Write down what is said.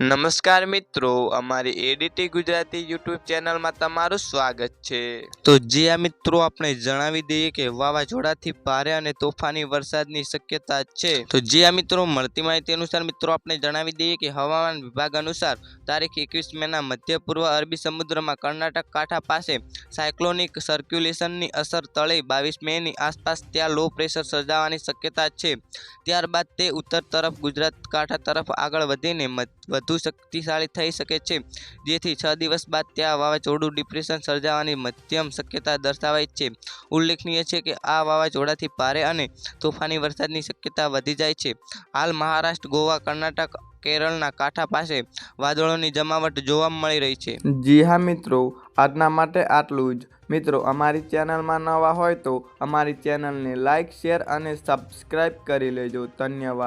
નમસ્કાર મિત્રો, અમારી એડીટી ગુજરાતી યુટ્યુબ ચેનલમાં તમારું સ્વાગત છે. તો જે આ મિત્રો, આપણે જણાવી દઈએ કે વાવાઝોડાથી ભારે અને તોફાની વરસાદની શક્યતા છે. તો જે આ મિત્રો, મળતી માહિતી અનુસાર મિત્રો, આપણે જણાવી દઈએ કે હવામાન વિભાગ અનુસાર તારીખ એકવીસ મેના મધ્ય પૂર્વ અરબી સમુદ્રમાં કર્ણાટક કાંઠા પાસે સાયક્લોનિક સર્ક્યુલેશનની અસર તળે બાવીસ મેની આસપાસ ત્યાં લો પ્રેશર સર્જાવાની શક્યતા છે. ત્યારબાદ તે ઉત્તર તરફ ગુજરાત કાંઠા તરફ આગળ વધીને વધુ શક્તિશાળી થઈ શકે છે. જેથી છ દિવસ બાદ ત્યાં વાવાઝોડું ડિપ્રેશન સર્જાવાની મધ્યમ શક્યતા દર્શાવાઈ છે. ઉલ્લેખનીય છે કે આ વાવાઝોડાથી ભારે અને તોફાની વરસાદની શક્યતા વધી જાય છે. હાલ મહારાષ્ટ્ર, ગોવા, કર્ણાટક, કેરળના કાંઠા પાસે વાદળોની જમાવટ જોવા મળી રહી છે. જી હા મિત્રો, આજના માટે આટલું જ. મિત્રો, અમારી ચેનલમાં નવા હોય તો અમારી ચેનલને લાઇક શેર અને સબસ્ક્રાઈબ કરી લેજો. ધન્યવાદ.